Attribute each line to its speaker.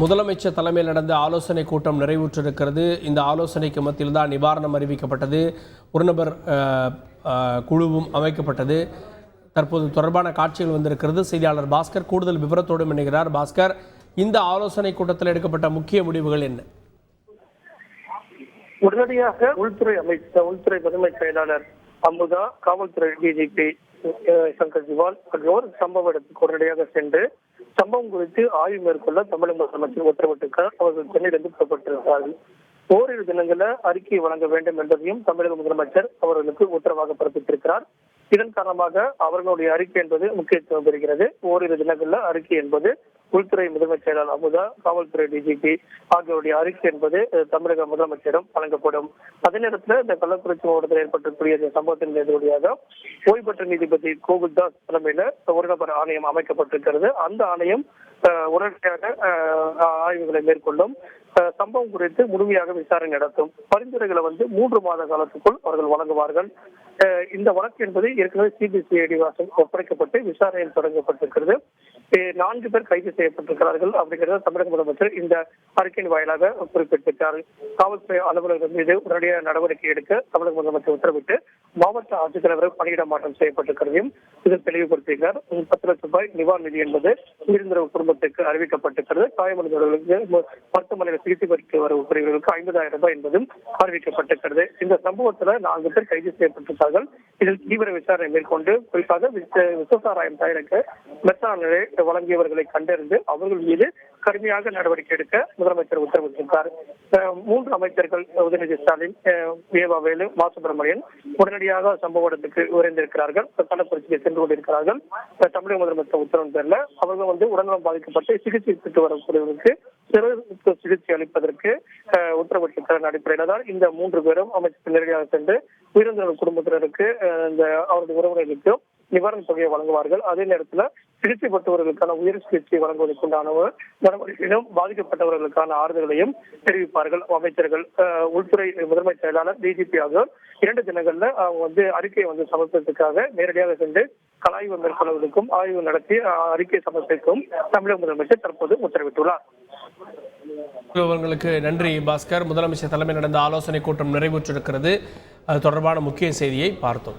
Speaker 1: முதலமைச்சர் தலைமையில் நடந்த ஆலோசனை கூட்டம் நிறைவுற்றிருக்கிறது. இந்த ஆலோசனைக்கு மத்தியில் தான் நிவாரணம் அறிவிக்கப்பட்டது. ஒரு நபர் குழுவும் அமைக்கப்பட்டது. தற்போது தொடர்பான காட்சிகள் வந்திருக்கிறது. செய்தியாளர் பாஸ்கர் கூடுதல் விவரத்தோடு இணைகிறார். பாஸ்கர் இந்த ஆலோசனை கூட்டத்தில் எடுக்கப்பட்ட முக்கிய முடிவுகள் என்ன?
Speaker 2: உடனடியாக உள்துறை அமைச்சர் உள்துறை முதன்மை செயலாளர் அமுதா காவல்துறை டிஜிபி சங்கர் ஜிவால் ஆகியோர் சம்பவ இடத்துக்கு உடனடியாக சென்று சம்பவம் குறித்து ஆய்வு மேற்கொள்ள தமிழக முதலமைச்சர் உத்தரவிட்டிருக்கிறார் அவர்கள் சென்னையிலிருந்து புறப்பட்டிருக்கிறார்கள். ஓரிரு தினங்களில் அறிக்கை வழங்க வேண்டும் என்பதையும் தமிழக முதலமைச்சர் அவர்களுக்கு உத்தரவாக பிறப்பித்திருக்கிறார். இதன் காரணமாக அவர்களுடைய அறிக்கை என்பது முக்கியத்துவம் பெறுகிறது. ஓரிரு தினங்களில் அறிக்கை என்பது உள்துறை முதன்மைச் செயலாளர் அமுதா காவல்துறை டிஜிபி ஆகியோருடைய அறிக்கை என்பது தமிழக முதலமைச்சரிடம் வழங்கப்படும். அதே நேரத்தில் இந்த கள்ளக்குறிச்சி மாவட்டத்தில் ஏற்பட்டிருக்கக்கூடிய இந்த சம்பவத்தின் எதிரொலியாக ஓய்வு பெற்ற நீதிபதி கோகுல்தாஸ் தலைமையில ஒரு நபர் ஆணையம் அமைக்கப்பட்டிருக்கிறது. அந்த ஆணையம் உடனடியாக ஆய்வுகளை மேற்கொள்ளும் அஹ், சம்பவம் குறித்து முழுமையாக விசாரணை நடத்தும். பரிந்துரைகளை வந்து மூன்று மாத காலத்துக்குள் அவர்கள் வழங்குவார்கள். அஹ், இந்த வழக்கு என்பது ஏற்கனவே சிபிசிஐடி வாசல் ஒப்படைக்கப்பட்டு விசாரணையில் தொடங்கப்பட்டிருக்கிறது. நான்கு பேர் கைது செய்யப்பட்டிருக்கிறார்கள் அப்படிங்கிறத தமிழக முதலமைச்சர் இந்த அறிக்கையின் வாயிலாக குறிப்பிட்டிருக்கிறார். காவல்துறை அலுவலர்கள் மீது உடனடியாக நடவடிக்கை எடுக்க தமிழக முதலமைச்சர் உத்தரவிட்டு மாவட்ட ஆட்சித்தலைவர் பணியிட மாற்றம் செய்யப்பட்டிருக்கிறதையும் இதில் தெளிவுபடுத்தியிருக்கிறார். பத்து லட்சம் ரூபாய் நிவாரண நிதி என்பது உயிரிழந்த குடும்பத்துக்கு அறிவிக்கப்பட்டிருக்கிறது. காயமடைந்தவர்களுக்கு மருத்துவமனையில் சிகிச்சை பெற்று வரும் பிரிவுகளுக்கு ஐம்பதாயிரம் ரூபாய் என்பதும் அறிவிக்கப்பட்டிருக்கிறது. இந்த சம்பவத்துல நான்கு பேர் கைது செய்யப்பட்டிருக்கிறார்கள். இதில் தீவிர விசாரணை மேற்கொண்டு குறிப்பாக விச- தயாரிக்க மெத்தானலை வழங்கியவர்களை கண்டறிந்து அவர்கள் மீது கடுமையாக நடவடிக்கை எடுக்க முதலமைச்சர் உத்தரவிட்டிருக்கார் மூன்று அமைச்சர்கள் உதயநிதி ஸ்டாலின் வேவா வேலு மா சுப்பிரமணியன் உடனடியாக சம்பவ இடத்துக்கு விரைந்திருக்கிறார்கள். கள்ளக்குறிச்சிக்கு சென்று கொண்டிருக்கிறார்கள். தமிழக முதலமைச்சர் உத்தரவு பேர்ல அவர்கள் வந்து உடல்நலம் பாதிக்கப்பட்டு சிகிச்சை பெற்று வரக்கூடியவர்களுக்கு சிறப்பு சிகிச்சை அளிப்பதற்கு உத்தரவிட்டிருக்கிற அடிப்படையில தான் இந்த மூன்று பேரும் அமைச்சர் நேரடியாக சென்று உயிரிழந்தவர்கள் குடும்பத்தினருக்கு இந்த அவருடைய உறவினர்களுக்கு நிவாரண தொகையை வழங்குவார்கள். அதே நேரத்துல சிகிச்சை பெற்றவர்களுக்கான உயர் சிகிச்சை வழங்குவதற்குண்டான நடவடிக்கையிலும் பாதிக்கப்பட்டவர்களுக்கான ஆறுதலையும் தெரிவிப்பார்கள். அமைச்சர்கள் உள்துறை முதன்மை செயலாளர் டிஜிபி ஆகியோர் இரண்டு தினங்கள்ல அவங்க வந்து அறிக்கையை வந்து சமர்ப்பதற்காக நேரடியாக சென்று கலாய்வு மேற்கொள்வதற்கும் ஆய்வு நடத்தி அறிக்கை சமர்ப்பிக்கும் தமிழக முதலமைச்சர் தற்போது உத்தரவிட்டுள்ளார்.
Speaker 1: விவரங்களுக்கு நன்றி பாஸ்கர். முதலமைச்சர் தலைமை நடந்த ஆலோசனை கூட்டம் நிறைவுற்றிருக்கிறது. அது தொடர்பான முக்கிய செய்தியை பார்த்தோம்.